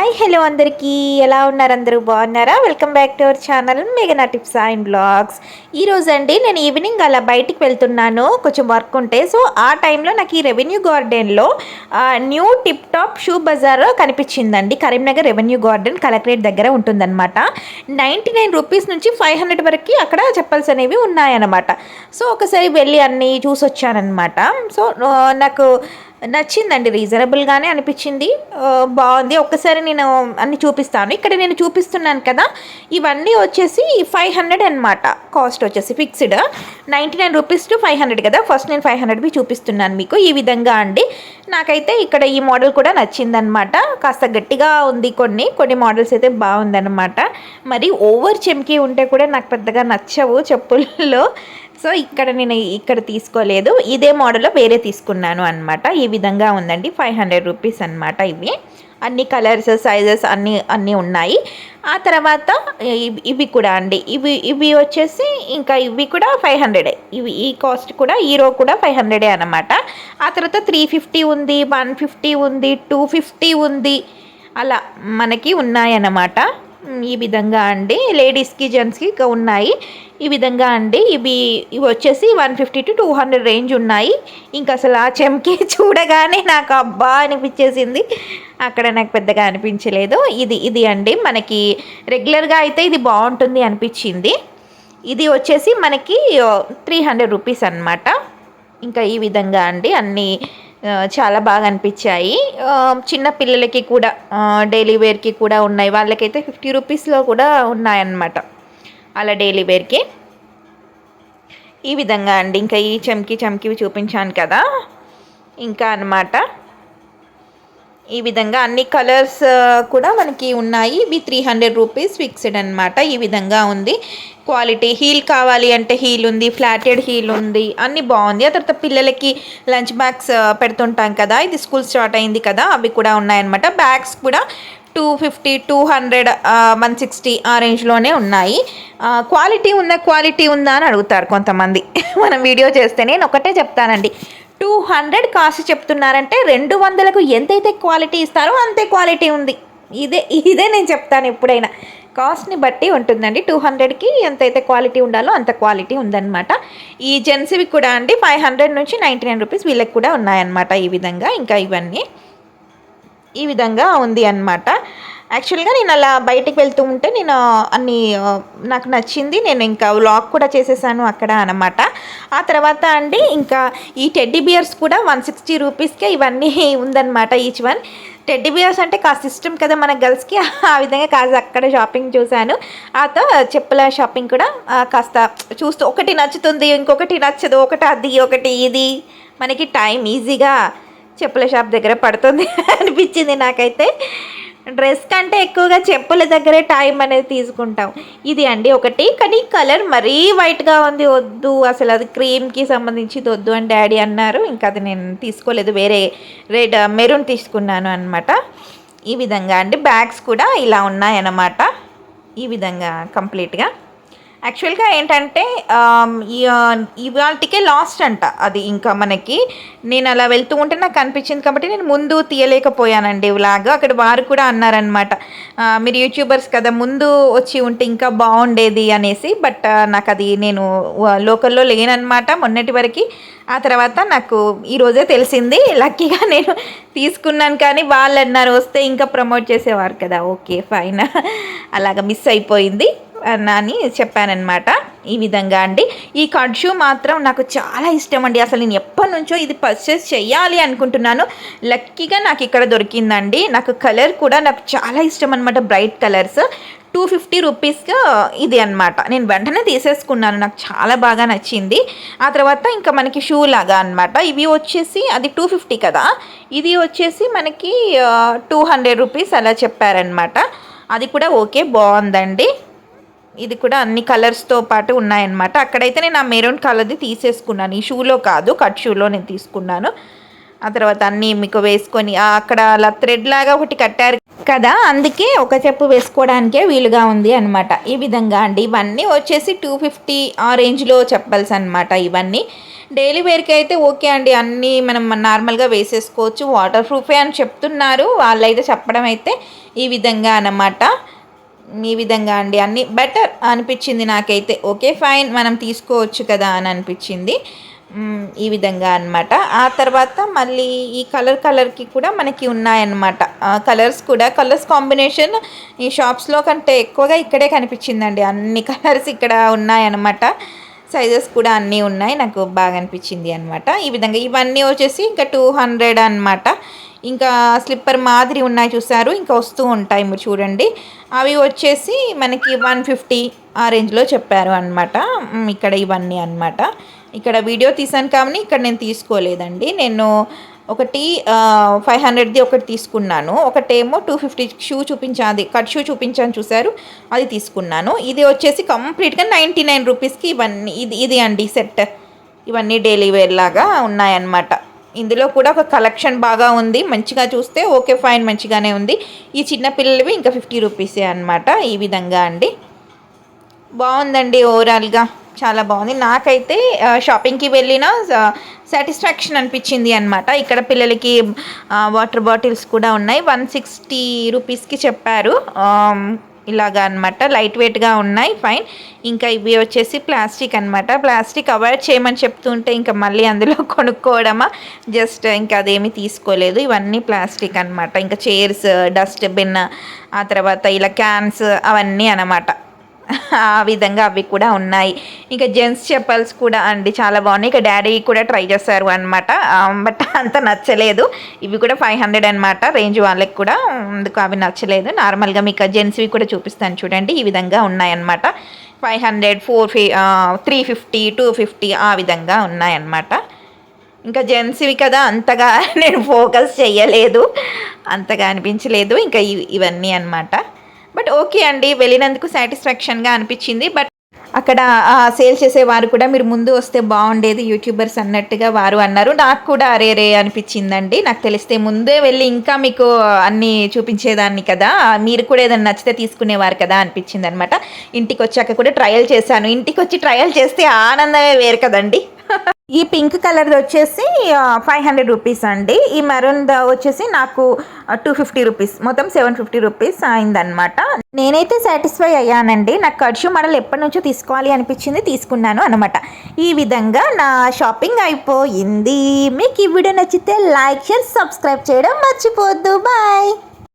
Hi hello అందరికీ. ఎలా ఉన్నారు అందరూ? బాగున్నారా? Welcome back to our channel మేఘనా టిప్స్ అండ్ బ్లాగ్స్ ఈరోజు అండి నేను ఈవినింగ్ అలా బయటికి వెళ్తున్నాను. కొంచెం వర్క్ ఉంటే. సో ఆ టైంలో నాకు ఈ రెవెన్యూ గార్డెన్లో new tip top shoe bazaar కనిపించిందండి. కరీంనగర్ రెవెన్యూ గార్డెన్ కలెక్టరేట్ దగ్గర ఉంటుందన్నమాట. నైంటీ నైన్ రూపీస్ నుంచి ఫైవ్ హండ్రెడ్ వరకు అక్కడ చెప్పల్స్ అనేవి ఉన్నాయన్నమాట. సో ఒకసారి వెళ్ళి అన్నీ చూసి వచ్చానమాట సో నాకు నచ్చిందండి రీజనబుల్గానే అనిపించింది. బాగుంది. ఒక్కసారి నేను అన్ని చూపిస్తాను. ఇక్కడ నేను చూపిస్తున్నాను కదా ఇవన్నీ వచ్చేసి ఫైవ్ హండ్రెడ్ అనమాట కాస్ట్ వచ్చేసి fixed ninety nine rupees to five hundred కదా. ఫస్ట్ నేను ఫైవ్ హండ్రెడ్వి చూపిస్తున్నాను మీకు. ఈ విధంగా అండి. నాకైతే ఇక్కడ ఈ మోడల్ కూడా నచ్చిందనమాట కాస్త గట్టిగా ఉంది కొన్ని. కొన్ని మోడల్స్ అయితే బాగుందనమాట మరి ఓవర్ చెమ్కి ఉంటే కూడా నాకు పెద్దగా నచ్చవు చెప్పుల్లో. సో ఇక్కడ నేను ఇక్కడ తీసుకోలేదు. ఇదే మోడల్లో వేరే తీసుకున్నాను అనమాట ఈ విధంగా ఉందండి. ఫైవ్ హండ్రెడ్ రూపీస్ అనమాట ఇవి. అన్ని కలర్స్ సైజెస్ అన్నీ అన్నీ ఉన్నాయి. ఆ తర్వాత ఇవి- ఇవి కూడా అండి. ఇవి ఇవి వచ్చేసి ఇంకా ఇవి కూడా ఫైవ్ హండ్రెడే. ఇవి ఈ కాస్ట్ కూడా హీరో కూడా ఫైవ్ హండ్రెడే అనమాట ఆ తర్వాత త్రీ ఫిఫ్టీ ఉంది వన్ ఫిఫ్టీ ఉంది టూ ఫిఫ్టీ ఉంది అలా మనకి ఉన్నాయన్నమాట. ఈ విధంగా అండి. లేడీస్కి జెంట్స్కి ఇంకా ఉన్నాయి. ఈ విధంగా అండి. ఇవి ఇవి వచ్చేసి one fifty to two hundred range ఉన్నాయి. ఇంకా అసలు ఆ చెంకి చూడగానే నాకు అబ్బా అనిపించేసింది. అక్కడ నాకు పెద్దగా అనిపించలేదు. ఇది ఇది అండి. మనకి రెగ్యులర్గా అయితే ఇది బాగుంటుంది అనిపించింది. ఇది వచ్చేసి మనకి త్రీ హండ్రెడ్ రూపీస్ అనమాట ఇంకా ఈ విధంగా అండి. అన్నీ చాలా బాగా అనిపించాయి. చిన్న పిల్లలకి కూడా డైలీ వేర్కి కూడా ఉన్నాయి. వాళ్ళకైతే ఫిఫ్టీ రూపీస్లో కూడా ఉన్నాయన్నమాట. అలా డైలీ వేర్కి ఈ విధంగా అండి. ఇంకా ఈ చమ్కి చమ్కివి చూపించాను కదా. ఇంకా అన్నమాట. ఈ విధంగా అన్ని కలర్స్ కూడా మనకి ఉన్నాయి. ఇవి త్రీ హండ్రెడ్ రూపీస్ ఫిక్స్డ్ అనమాట ఈ విధంగా ఉంది. క్వాలిటీ హీల్ కావాలి అంటే హీల్ ఉంది ఫ్లాటెడ్ హీల్ ఉంది అన్ని బాగుంది. ఆ తర్వాత పిల్లలకి లంచ్ బ్యాగ్స్ పెడుతుంటాం కదా. ఇది స్కూల్ స్టార్ట్ అయింది కదా. అవి కూడా ఉన్నాయన్నమాట. బ్యాగ్స్ కూడా two fifty two hundred one sixty ఆ రేంజ్లోనే ఉన్నాయి. క్వాలిటీ ఉందా క్వాలిటీ ఉందా అని అడుగుతారు కొంతమంది. మనం వీడియో చేస్తే నేను ఒకటే చెప్తానండి. టూ హండ్రెడ్ కాస్ట్ చెప్తున్నారంటే రెండు వందలకు ఎంతైతే క్వాలిటీ ఇస్తారో అంతే క్వాలిటీ ఉంది. ఇదే ఇదే నేను చెప్తాను ఎప్పుడైనా. కాస్ట్ని బట్టి ఉంటుందండి. టూ హండ్రెడ్కి ఎంతైతే క్వాలిటీ ఉండాలో అంత క్వాలిటీ ఉందన్నమాట. ఈ జెంట్స్వి కూడా అండి ఫైవ్ హండ్రెడ్ నుంచి నైంటీ నైన్ రూపీస్ వీళ్ళకి కూడా ఉన్నాయన్నమాట ఈ విధంగా. ఇంకా ఇవన్నీ ఈ విధంగా ఉంది అన్నమాట. యాక్చువల్గా నేను అలా బయటికి వెళ్తూ ఉంటే నేను అన్ని నాకు నచ్చింది. నేను ఇంకా వ్లాగ్ కూడా చేసేసాను అక్కడ అనమాట ఆ తర్వాత అండి ఇంకా ఈ టెడ్డీ బియర్స్ కూడా వన్ సిక్స్టీ రూపీస్కే ఇవన్నీ ఉందన్నమాట ఈచ్ వన్. టెడ్డీ బియర్స్ అంటే కాస్త ఇష్టం కదా మన గర్ల్స్కి. ఆ విధంగా కాస్త అక్కడ షాపింగ్ చూశాను. ఆ తర్వాత చెప్పుల షాపింగ్ కూడా కాస్త చూస్తూ ఒకటి నచ్చుతుంది ఇంకొకటి నచ్చదు ఒకటి అది ఒకటి ఇది. మనకి టైం ఈజీగా చెప్పుల షాప్ దగ్గర పడుతుంది అనిపించింది నాకైతే. డ్రెస్ కంటే ఎక్కువగా చెప్పుల దగ్గరే టైం అనేది తీసుకుంటాం. ఇది అండి ఒకటి. కానీ కలర్ మరీ వైట్గా ఉంది వద్దు. అసలు అది క్రీమ్కి సంబంధించి వద్దు అని డాడీ అన్నారు. ఇంకా అది నేను తీసుకోలేదు. వేరే రెడ్ మెరూన్ uh, తీసుకున్నాను అనమాట ఈ విధంగా అండి. బ్యాగ్స్ కూడా ఇలా ఉన్నాయన్నమాట. ఈ విధంగా కంప్లీట్గా యాక్చువల్గా ఏంటంటే ఇవాళకే లాస్ట్ అంట అది ఇంకా మనకి. నేను అలా వెళ్తూ ఉంటే నాకు అనిపించింది కాబట్టి నేను ముందు తీయలేకపోయానండి వ్లాగ్. అక్కడ వారు కూడా అన్నారనమాట మీరు యూట్యూబర్స్ కదా ముందు వచ్చి ఉంటే ఇంకా బాగుండేది అనేసి. బట్ నాకు అది నేను లోకల్లో లేనన్నమాట మొన్నటి వరకు. ఆ తర్వాత నాకు ఈరోజే తెలిసింది. లక్కీగా నేను తీసుకున్నాను కానీ వాళ్ళు అన్నారు వస్తే ఇంకా ప్రమోట్ చేసేవారు కదా. Okay fine. అలాగ మిస్ అయిపోయింది అని చెప్పానన్నమాట. ఈ విధంగా అండి. ఈ కట్ షూ మాత్రం నాకు చాలా ఇష్టం అండి. అసలు నేను ఎప్పటి నుంచో ఇది పర్చేస్ చేయాలి అనుకుంటున్నాను. లక్కీగా నాకు ఇక్కడ దొరికిందండి. నాకు కలర్ కూడా నాకు చాలా ఇష్టం అనమాట బ్రైట్ కలర్స్ టూ ఫిఫ్టీ రూపీస్గా ఇది అన్నమాట. నేను వెంటనే తీసేసుకున్నాను. నాకు చాలా బాగా నచ్చింది. ఆ తర్వాత ఇంకా మనకి షూ లాగా అనమాట ఇవి వచ్చేసి అది టూ ఫిఫ్టీ కదా. ఇది వచ్చేసి మనకి టూ హండ్రెడ్ రూపీస్ అలా చెప్పారనమాట అది కూడా ఓకే బాగుందండి. ఇది కూడా అన్ని కలర్స్తో పాటు ఉన్నాయన్నమాట. అక్కడైతే నేను ఆ మెరూన్ కలర్ది తీసేసుకున్నాను. ఈ షూలో కాదు కట్ షూలో నేను తీసుకున్నాను. ఆ తర్వాత అన్నీ మీకు వేసుకొని అక్కడ అలా థ్రెడ్ లాగా ఒకటి కట్టారు కదా అందుకే ఒక చెప్పు వేసుకోవడానికే వీలుగా ఉంది అనమాట ఈ విధంగా అండి. ఇవన్నీ వచ్చేసి టూ ఫిఫ్టీ ఆ రేంజ్లో చెప్పల్స్ అనమాట ఇవన్నీ డైలీ వేర్కి అయితే ఓకే అండి. అన్నీ మనం నార్మల్గా వేసేసుకోవచ్చు. వాటర్ ప్రూఫే అని చెప్తున్నారు. వాళ్ళైతే చెప్పడం అయితే ఈ విధంగా అన్నమాట. ఈ విధంగా అండి అన్నీ. బెటర్ అనిపించింది నాకైతే. ఓకే ఫైన్ మనం తీసుకోవచ్చు కదా అని అనిపించింది. ఈ విధంగా అన్నమాట. ఆ తర్వాత మళ్ళీ ఈ కలర్ కలర్కి కూడా మనకి ఉన్నాయన్నమాట. కలర్స్ కూడా కలర్స్ కాంబినేషన్ ఈ షాప్స్లో కంటే ఎక్కువగా ఇక్కడే కనిపించిందండి. అన్ని కలర్స్ ఇక్కడ ఉన్నాయన్నమాట. సైజెస్ కూడా అన్నీ ఉన్నాయి. నాకు బాగా అనిపించింది అనమాట ఈ విధంగా ఇవన్నీ వచ్చేసి ఇంకా టూ హండ్రెడ్ అనమాట ఇంకా స్లిప్పర్ మాదిరి ఉన్నాయి చూసారు ఇంకా వస్తూ ఉంటాయి మీరు చూడండి. అవి వచ్చేసి మనకి వన్ ఫిఫ్టీ ఆ రేంజ్లో చెప్పారు అనమాట ఇక్కడ ఇవన్నీ అన్నమాట. ఇక్కడ వీడియో తీసాను కానీ ఇక్కడ నేను తీసుకోలేదండి. నేను ఒకటి ఫైవ్ హండ్రెడ్ది ఒకటి తీసుకున్నాను. ఒకటేమో టూ ఫిఫ్టీ షూ చూపించాది కట్ షూ చూపించాను చూసారు అది తీసుకున్నాను. ఇది వచ్చేసి కంప్లీట్గా నైంటీ నైన్ రూపీస్కి ఇవన్నీ ఇది ఇది అండి సెట్. ఇవన్నీ డైలీ వేర్ లాగా ఉన్నాయన్నమాట. ఇందులో కూడా ఒక కలెక్షన్ బాగా ఉంది. మంచిగా చూస్తే ఓకే ఫైన్ మంచిగానే ఉంది. ఈ చిన్న పిల్లలవి ఇంకా ఫిఫ్టీ రూపీసే అనమాట ఈ విధంగా అండి. బాగుందండి ఓవరాల్గా. చాలా బాగుంది. నాకైతే షాపింగ్కి వెళ్ళిన సాటిస్ఫాక్షన్ అనిపించింది అనమాట ఇక్కడ పిల్లలకి వాటర్ బాటిల్స్ కూడా ఉన్నాయి. వన్ సిక్స్టీ రూపీస్కి చెప్పారు. ఇలాగా అనమాట లైట్ వెయిట్గా ఉన్నాయి ఫైన్ ఇంకా ఇవి వచ్చేసి ప్లాస్టిక్ అనమాట ప్లాస్టిక్ అవాయిడ్ చేయమని చెప్తుంటే ఇంకా మళ్ళీ అందులో కొనుక్కోవడమా? జస్ట్ ఇంకా అదేమీ తీసుకోలేదు. ఇవన్నీ ప్లాస్టిక్ అనమాట ఇంకా చైర్స్ డస్ట్బిన్ ఆ తర్వాత ఇలా క్యాన్స్ అవన్నీ అనమాట ఆ విధంగా అవి కూడా ఉన్నాయి. ఇంకా జెంట్స్ చెప్పల్స్ కూడా అండి చాలా బాగున్నాయి. ఇక డాడీ కూడా ట్రై చేశారు అనమాట బట్ అంత నచ్చలేదు. ఇవి కూడా ఫైవ్ హండ్రెడ్ అనమాట రేంజ్ వాళ్ళకి కూడా. అందుకు అవి నచ్చలేదు. నార్మల్గా మీకు జెంట్స్వి కూడా చూపిస్తాను చూడండి. ఈ విధంగా ఉన్నాయన్నమాట. ఫైవ్ హండ్రెడ్ ఫోర్ ఫి త్రీ ఫిఫ్టీ టూ ఫిఫ్టీ ఆ విధంగా ఉన్నాయన్నమాట. ఇంకా జెంట్స్వి కదా అంతగా నేను ఫోకస్ చేయలేదు. అంతగా అనిపించలేదు. ఇంకా ఇవి ఇవన్నీ అనమాట బట్ ఓకే అండి వెళ్ళినందుకు సాటిస్ఫాక్షన్గా అనిపించింది. బట్ అక్కడ సేల్ చేసేవారు కూడా మీరు ముందు వస్తే బాగుండేది యూట్యూబర్స్ అన్నట్టుగా వారు అన్నారు. నాకు కూడా అరే రే అనిపించిందండి. నాకు తెలిస్తే ముందే వెళ్ళి ఇంకా మీకు అన్నీ చూపించేదాన్ని కదా. మీరు కూడా ఏదైనా నచ్చితే తీసుకునేవారు కదా అనిపించింది అనమాట ఇంటికి వచ్చాక కూడా ట్రయల్ చేశాను. ఇంటికి వచ్చి ట్రయల్ చేస్తే ఆనందమే వేరు కదండి. ఈ పింక్ కలర్ వచ్చేసి ఫైవ్ హండ్రెడ్ రూపీస్ అండి. ఈ మెరూన్ వచ్చేసి నాకు టూ ఫిఫ్టీ రూపీస్ మొత్తం సెవెన్ ఫిఫ్టీ రూపీస్ అయిందనమాట నేనైతే సాటిస్ఫై అయ్యానండి. నాకు కర్షు మోడల్ ఎప్పటి నుంచో తీసుకోవాలి అనిపించింది తీసుకున్నాను అనమాట ఈ విధంగా నా షాపింగ్ అయిపోయింది. మీకు ఈ వీడియో నచ్చితే లైక్ షేర్ సబ్స్క్రైబ్ చేయడం మర్చిపోద్దు బాయ్